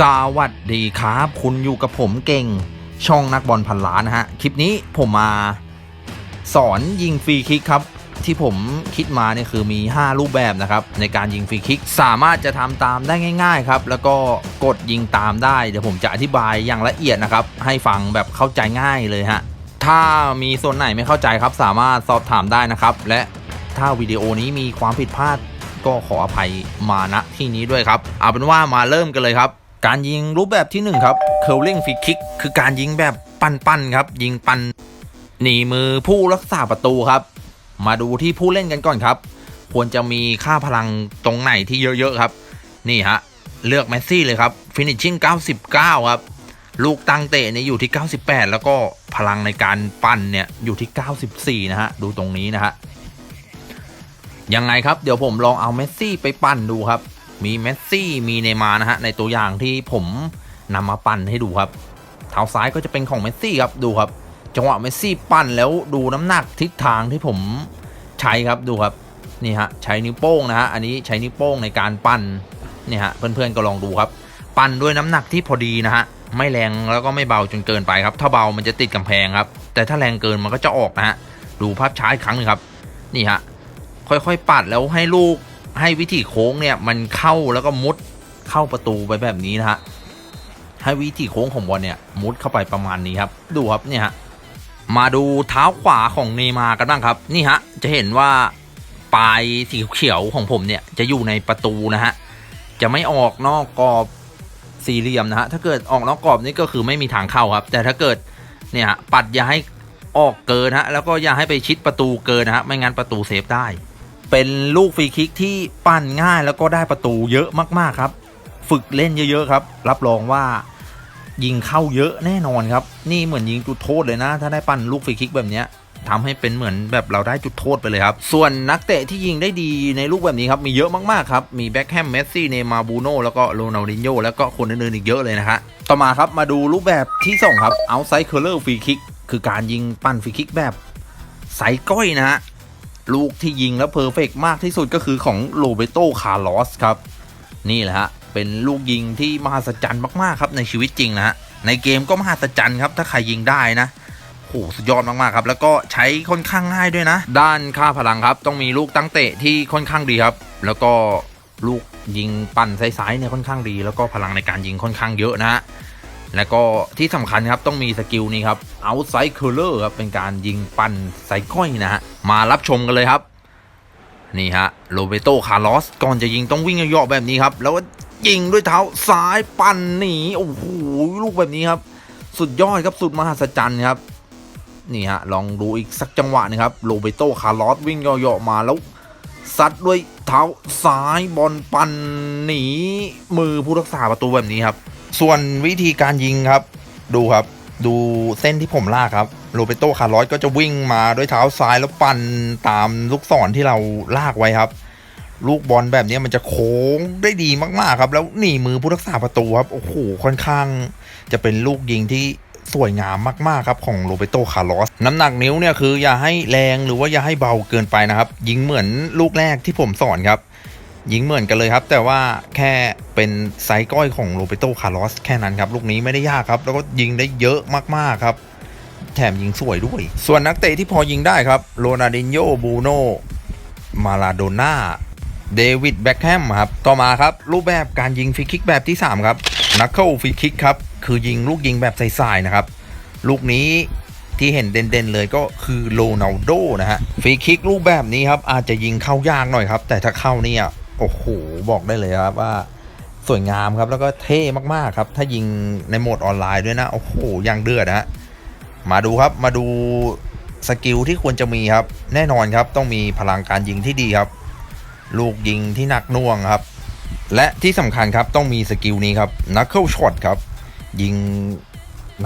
สวัสดีครับ คุณอยู่กับผมเก่งช่องนักบอลพันล้านนะฮะ คลิปนี้ผมมาสอนยิงฟรีคิกครับ ที่ผมคิดมาเนี่ยคือมี 5 รูปแบบนะครับ ในการยิงฟรีคิกสามารถจะทำตามได้ง่ายๆครับ แล้วก็กดยิงตามได้ เดี๋ยวผมจะอธิบายอย่างละเอียดนะครับ ให้ฟังแบบเข้าใจง่ายเลยฮะ ถ้ามีส่วนไหนไม่เข้าใจครับ สามารถสอบถามได้นะครับ และถ้าวิดีโอนี้มีความผิดพลาดก็ขออภัยมาณที่นี้ด้วยครับ เอาเป็นว่ามาเริ่มกันเลยครับ การยิงรูปแบบที่ 1 ครับ curling free kick คือการยิงแบบปั้นๆครับ ยิงปันหนีมือผู้รักษาประตูครับ มาดูที่ผู้เล่นกันก่อนครับ ควรจะมีค่าพลังตรงไหนที่เยอะๆครับ นี่ฮะเลือกเมสซี่เลยครับ finishing 99 ครับ ลูกตั้งเตะเนี่ยอยู่ที่ 98 แล้วก็พลังในการปั่นเนี่ยอยู่ที่ 94 นะฮะดูตรงนี้นะฮะยังไงครับเดี๋ยวผมลองเอาเมสซี่ไปปั่นดูครับ มีเมสซี่มีเนย์มาร์นะฮะในตัวอย่างที่ผมนำมาปั่นให้ดูครับเท้าซ้ายก็จะเป็นของเมสซี่ครับดูครับ จังหวะเมสซี่ปั่นแล้วดูน้ำหนักทิศทางที่ผมใช้ครับดูครับนี่ฮะใช้นิ้วโป้งนะฮะอันนี้ใช้นิ้วโป้งในการปั่นนี่ฮะเพื่อนๆก็ลองดูครับ ปั่นด้วยน้ำหนักที่พอดีนะฮะไม่แรงแล้วก็ไม่เบาจนเกินไปครับ ถ้าเบามันจะติดกำแพงครับ แต่ถ้าแรงเกินมันก็จะออกนะฮะดูภาพช้าอีกครั้งหนึงครับ นี่ฮะค่อยๆปัดแล้วให้ลูก ให้วิธีโค้งเนี่ยมันเข้าแล้วก็มุดเข้าประตูไปแบบนี้นะฮะให้วิธีโค้งของบอลเนี่ยมุดเข้าไปประมาณนี้ครับ ดูครับเนี่ยฮะมาดูเท้าขวาของเนมากันบ้างครับนี่ฮะจะเห็นว่าปลายสีเขียวของผมเนี่ยจะอยู่ในประตูนะฮะจะไม่ออกนอกกรอบสี่เหลี่ยมนะฮะถ้าเกิดออกนอกกรอบนี่ก็คือไม่มีทางเข้าครับ แต่ถ้าเกิดเนี่ยปัดอย่าให้ออกเกินฮะแล้วก็อย่าให้ไปชิดประตูเกินนะฮะไม่งั้นประตูเซฟได้ เป็นลูกฟรีคิกที่ปั้นง่ายแล้วก็ได้ประตูเยอะมากๆครับ ฝึกเล่นเยอะๆครับ รับรองว่ายิงเข้าเยอะแน่นอนครับ นี่เหมือนยิงจุดโทษเลยนะ ถ้าได้ปั้นลูกฟรีคิกแบบเนี้ยทำให้เป็นเหมือนแบบเราได้จุดโทษไปเลยครับ ส่วนนักเตะที่ยิงได้ดีในลูกแบบนี้ครับ มีเยอะมากๆครับ มีแบ็คแฮม เมสซี่ เนมาร์บูโน่ แล้วก็โรนัลดินโญแล้วก็คนอื่นๆอีกเยอะเลยนะฮะ ต่อมาครับ มาดูรูปแบบที่สองครับ outside curler free kick คือการยิงปั้นฟรีคิกแบบใส่ก้อยนะฮะ ลูกที่ยิงแล้วเพอร์เฟกมากที่สุดก็คือของโรเบโตคาร์ลอสครับ นี่แหละฮะ เป็นลูกยิงที่มหัศจรรย์มากๆครับในชีวิตจริงนะฮะ ในเกมก็มหัศจรรย์ครับถ้าใครยิงได้นะโหสุดยอดมากๆครับ แล้วก็ใช้ค่อนข้างง่ายด้วยนะ ด้านค่าพลังครับต้องมีลูกตั้งเตะที่ค่อนข้างดีครับ แล้วก็ลูกยิงปั่นไซส์ๆเนี่ยค่อนข้างดี แล้วก็พลังในการยิงค่อนข้างเยอะนะฮะ แล้วก็ที่สำคัญครับต้องมีสกิลนี้ครับ outside curler ครับเป็นการยิงปั่นใส่ก้อยนะฮะมารับชมกันเลยครับ นี่ฮะโรเบโตคาร์ลอสก่อนจะยิงต้องวิ่งเหยาะแบบนี้ครับ แล้วก็ยิงด้วยเท้าซ้ายปั่นหนีโอ้โหลูกแบบนี้ครับ สุดยอดครับสุดมหัศจรรย์ครับนี่ฮะลองดูอีกสักจังหวะนึงครับโรเบโตคาร์ลอสวิ่งเหยาะๆมาแล้วซัดด้วยเท้าซ้ายบอลปั่นหนีมือผู้รักษาประตูแบบนี้ครับ ส่วนวิธีการยิงครับ ดูครับ ดูเส้นที่ผมลากครับโรเบโตคาร์ลอสก็จะวิ่งมาด้วยเท้าซ้ายแล้วปั่นตามลูกศรที่เราลากไว้ครับ ลูกบอลแบบนี้มันจะโค้งได้ดีมากๆครับ แล้วหนีมือผู้รักษาประตูครับโอ้โหค่อนข้าง จะเป็นลูกยิงที่สวยงามมากๆครับของโรเบโตคาร์ลอสน้ำหนักนิ้วเนี่ยคืออย่าให้แรงหรือว่าอย่าให้เบาเกินไปนะครับ ยิงเหมือนลูกแรกที่ผมสอนครับ ยิงเหมือนกันเลยครับ แต่ว่าแค่เป็นไซส์ก้อยของโรเบโตคาร์ลอสแค่นั้นครับ ลูกนี้ไม่ได้ยากครับ แล้วก็ยิงได้เยอะมาก ๆ ครับ แถมยิงสวยด้วย ส่วนนักเตะที่พอยิงได้ครับโรนัลดินโญ่บูโนมาลาโดน่าเดวิดแบ็คแฮมครับ ต่อมาครับ รูปแบบการยิงฟรีคิกแบบที่ 3 ครับนักเคิลฟรีคิกครับ คือยิงลูกยิงแบบใสๆนะครับ ลูกนี้ที่เห็นเด่นๆเลยก็คือโรนัลโดนะฮะฟรีคิกรูปแบบนี้ครับอาจจะยิงเข้ายากหน่อยครับ แต่ถ้าเข้าเนี่ย โอ้โหบอกได้เลยครับว่าสวยงามครับแล้วก็เท่มากๆครับ ถ้ายิงในโหมดออนไลน์ด้วยนะ โอ้โหยังเดือดนะฮะมาดูครับมาดูสกิลที่ควรจะมีครับ แน่นอนครับต้องมีพลังการยิงที่ดีครับ ลูกยิงที่หนักน่วงครับ และที่สำคัญครับต้องมีสกิลนี้ครับนักเคิลช็อตครับ ยิง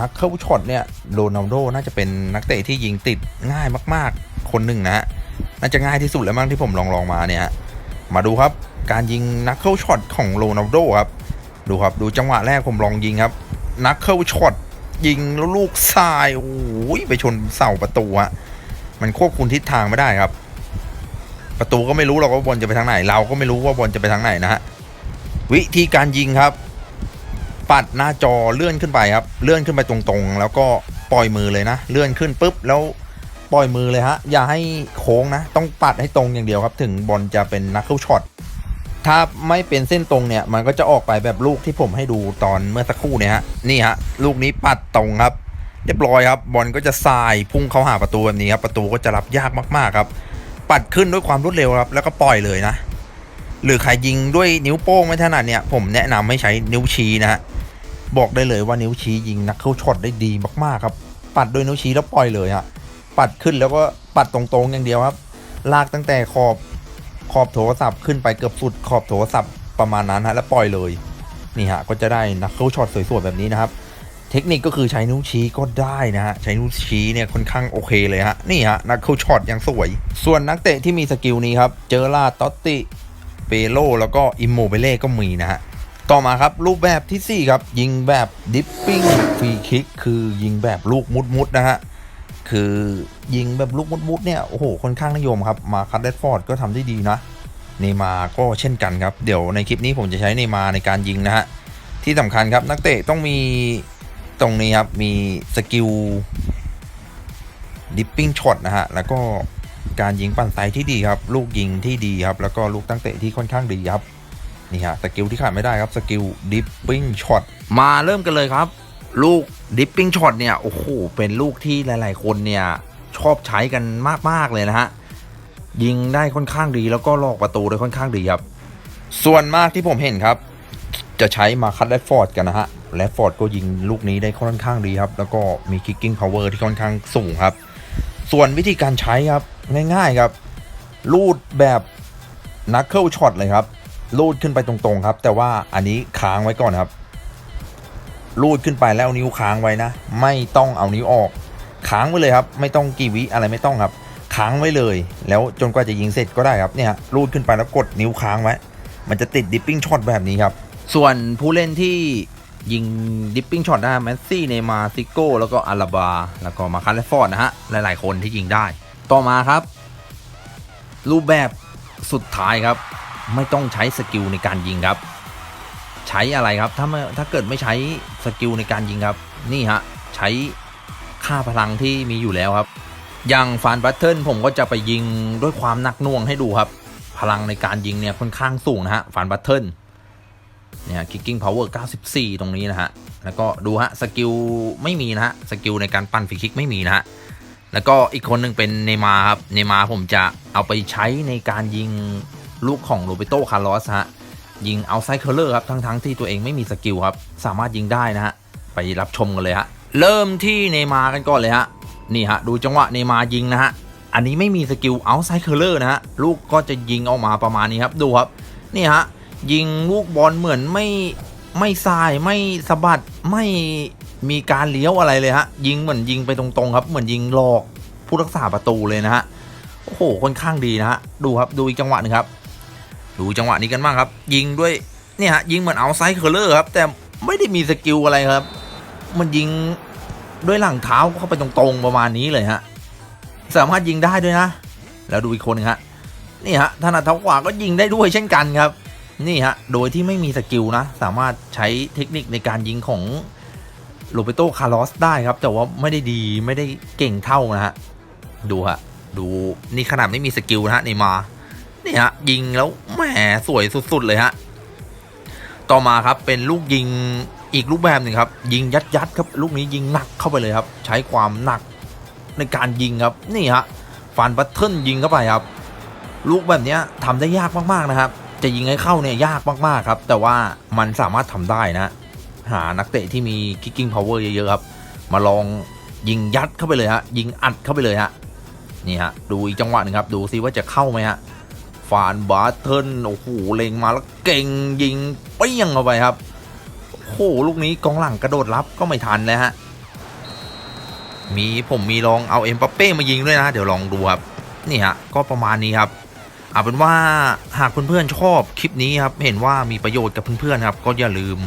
นักเคิลช็อตเนี่ยโรนัลโดน่าจะเป็นนักเตะที่ยิงติดง่ายมาก ๆ คนหนึ่งนะฮะน่าจะง่ายที่สุดแล้วมั้งที่ผมลองลองมาเนี่ย มาดูครับการยิงนักเคิลช็อตของโรนัลโดครับดูครับดูจังหวะแรกผมลองยิงครับนักเคิลช็อตยิงแล้วลูกทรายโอ้ยไปชนเสาประตูฮะมันควบคุมทิศทางไม่ได้ครับ ประตูก็ไม่รู้หรอกว่าบอลจะไปทางไหน เราก็ไม่รู้ว่าบอลจะไปทางไหนนะฮะวิธีการยิงครับ ปัดหน้าจอเลื่อนขึ้นไปครับ เลื่อนขึ้นไปตรงๆ แล้วก็ปล่อยมือเลยนะ เลื่อนขึ้นปุ๊บแล้ว ปล่อยมือเลยฮะ อย่าให้โค้งนะ ต้องปัดให้ตรงอย่างเดียวครับ ถึงบอลจะเป็นนักเข้าช็อต ถ้าไม่เป็นเส้นตรงเนี่ย มันก็จะออกไปแบบลูกที่ผมให้ดูตอนเมื่อสักครู่เนี่ยฮะ นี่ฮะ ลูกนี้ปัดตรงครับ เรียบร้อยครับ บอลก็จะสายพุ่งเข้าหาประตูแบบนี้ครับ ประตูก็จะรับยากมากๆครับ ปัดขึ้นด้วยความรวดเร็วครับ แล้วก็ปล่อยเลยนะ หรือใครยิงด้วยนิ้วโป้งไม่ถนัดเนี่ย ผมแนะนำให้ใช้นิ้วชี้นะฮะ บอกได้เลยว่านิ้วชี้ยิงนักเข้าช็อตได้ดีมากๆครับ ปัดด้วยนิ้วชี้แล้วปล่อยเลยฮะ ปัดขึ้นแล้วก็ปัดตรงๆอย่างเดียวครับ ลากตั้งแต่ขอบขอบโทรศัพท์ขึ้นไปเกือบสุดขอบโทรศัพท์ประมาณนั้นฮะแล้วปล่อยเลย นี่ฮะก็จะได้นักเข้าช็อตสวยๆแบบนี้นะครับ เทคนิคก็คือใช้นิ้วชี้ก็ได้นะฮะใช้นิ้วชี้เนี่ยค่อนข้างโอเคเลยฮะนี่ฮะนักเข้าช็อตยังสวย ส่วนนักเตะที่มีสกิลนี้ครับเจอราตอตติเปโลแล้วก็อิมโมเบเล่ก็มีนะฮะต่อมาครับรูปแบบทีสี่4 ครับ ยิงแบบดิปปิ้งฟรีคิกคือยิงแบบลูกมุดๆนะฮะ คือยิงแบบลูกมุดๆเนี่ยโอ้โหค่อนข้างนิยมครับมาคัตเดฟอร์ดก็ทำได้ดีนะเนมาก็เช่นกันครับ เดี๋ยวในคลิปนี้ผมจะใช้เนมาในการยิงนะฮะที่สำคัญครับนักเตะต้องมีตรงนี้ครับมีสกิลดิปปิ้งช็อตนะฮะแล้วก็การยิงปั่นไซที่ดีครับ ลูกยิงที่ดีครับ แล้วก็ลูกตั้งเตะที่ค่อนข้างดีครับนี่ฮะสกิลที่ขาดไม่ได้ครับสกิลดิปปิ้งช็อตมาเริ่มกันเลยครับ ลูกดิปปิ้งช็อตเนี่ย โอ้โห เป็นลูกที่หลาย ๆ คนเนี่ย ชอบใช้กันมาก ๆ เลยนะฮะ ยิงได้ค่อนข้างดีแล้วก็ลอกประตูได้ค่อนข้างดีครับ ส่วนมากที่ผมเห็นครับ จะใช้มาคัตแรดฟอร์ดกันนะฮะแรดฟอร์ดก็ยิงลูกนี้ได้ค่อนข้างดีครับ แล้วก็มีคิกกิ้งพาวเวอร์ที่ค่อนข้างสูงครับ ส่วนวิธีการใช้ครับง่าย ๆ ครับลูดแบบนักเคิลช็อตเลยครับลูดขึ้นไปตรงๆครับ แต่ว่าอันนี้ค้างไว้ก่อนครับ ลูดขึ้นไปแล้วเอานิ้วค้างไว้นะ ไม่ต้องเอานิ้วออกค้างไว้เลยครับ ไม่ต้องกี่วิอะไรไม่ต้องครับค้างไว้เลย แล้วจนกว่าจะยิงเสร็จก็ได้ครับเนี่ยลูดขึ้นไปแล้วกดนิ้วค้างไว้ มันจะติดดิปปิ้งช็อตแบบนี้ครับ ส่วนผู้เล่นที่ยิงดิปปิ้งช็อตได้แมสซี่เนมาซิโก้แล้วก็อาราบา แล้วก็มาคันเลฟอร์ดนะฮะ หลาย ๆ คนที่ยิงได้ ต่อมาครับ รูปแบบสุดท้ายครับ ไม่ต้องใช้สกิลในการยิงครับ ใช้อะไรครับ ถ้าไม่ถ้าเกิดไม่ใช้สกิลในการยิงครับ นี่ฮะ ใช้ค่าพลังที่มีอยู่แล้วครับ อย่างฟานบัตเทิลผมก็จะไปยิงด้วยความหนักหน่วงให้ดูครับ พลังในการยิงเนี่ยค่อนข้างสูงนะฮะฟานบัตเทิลเนี่ย kicking power 94 ตรงนี้นะฮะ แล้วก็ดูฮะสกิลไม่มีนะฮะสกิลในการปั้นฟรีคิกไม่มีนะฮะ แล้วก็อีกคนหนึ่งเป็นเนมาร์ครับ เนมาร์ผมจะเอาไปใช้ในการยิงลูกของโรเบโตคาร์ลอสฮะ ยิงเอาไซเคอร์เลอร์ครับทั้งๆที่ตัวเองไม่มีสกิลครับ สามารถยิงได้นะฮะ ไปรับชมกันเลยฮะ เริ่มที่เนมาร์กันก่อนเลยฮะ นี่ฮะ ดูจังหวะเนมาร์ยิงนะฮะ อันนี้ไม่มีสกิลเอาไซเคอร์เลอร์นะฮะ ลูกก็จะยิงออกมาประมาณนี้ครับ ดูครับ นี่ฮะ ยิงลูกบอลเหมือนไม่ไม่ทรายไม่สะบัดไม่มีการเลี้ยวอะไรเลยฮะ ยิงเหมือนยิงไปตรงๆครับ เหมือนยิงหลอกผู้รักษาประตูเลยนะฮะ โอ้โห ค่อนข้างดีนะฮะ ดูครับ ดูอีกจังหวะหนึงครับ ดูจังหวะนี้กันบ้างครับ ยิงด้วยเนี่ยฮะยิงเหมือนเอาไซด์เคอร์เลอร์ครับ แต่ไม่ได้มีสกิลอะไรครับ มันยิงด้วยหลังเท้าเข้าไปตรงๆประมาณนี้เลยฮะสามารถยิงได้ด้วยนะ แล้วดูอีกคนหนึงฮะนี่ฮะถนัดเท้าขวาก็ยิงได้ด้วยเช่นกันครับ นี่ฮะโดยที่ไม่มีสกิลนะ สามารถใช้เทคนิคในการยิงของโรเบโตคาร์ลอสได้ครับ แต่ว่าไม่ได้ดีไม่ได้เก่งเท่านะฮะดูฮะดูนี่ขนาดไม่มีสกิลนะฮะในมา นี่ฮะยิงแล้วแหมสวยสุด ๆ เลยฮะ ต่อมาครับเป็นลูกยิงอีกรูปแบบหนึ่งครับ ยิงยัดยัดๆครับลูกนี้ยิงหนักเข้าไปเลยครับ ใช้ความหนักในการยิงครับนี่ฮะฟันบัตเทิลยิงเข้าไปครับ ลูกแบบนี้ยทำได้ยากมากๆนะครับ จะยิงให้เข้าเนี่ยยากมากๆครับ แต่ว่ามันสามารถทำได้นะ หานักเตะที่มี kicking power เยอะๆครับ มาลองยิงยัดเข้าไปเลยฮะยิงอัดเข้าไปเลยฮะนี่ฮะดูอีกจังหวะหนึ่งครับ ดูซิว่าจะเข้าไหมฮะ ฟานบาเทิลโอ้โหเล็งมาแล้วเก่งยิงเปี้ยงเข้าไปครับโอ้โหลูกนี้กองหลังกระโดดรับก็ไม่ทันแล้วฮะมีผมมีลองเอาเอ็มปัปเป้มายิงด้วยนะ เดี๋ยวลองดูครับนี่ฮะก็ประมาณนี้ครับเอาเป็นว่าหากเพื่อนๆชอบคลิปนี้ครับ เห็นว่ามีประโยชน์กับเพื่อนๆครับ ก็อย่าลืม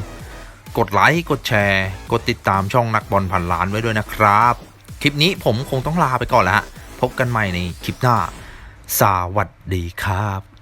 กดไลค์กดแชร์ กดติดตามช่องนักบอลพันล้านไว้ด้วยนะครับ คลิปนี้ผมคงต้องลาไปก่อนแล้วฮะพบกันใหม่ในคลิปหน้า สวัสดีครับ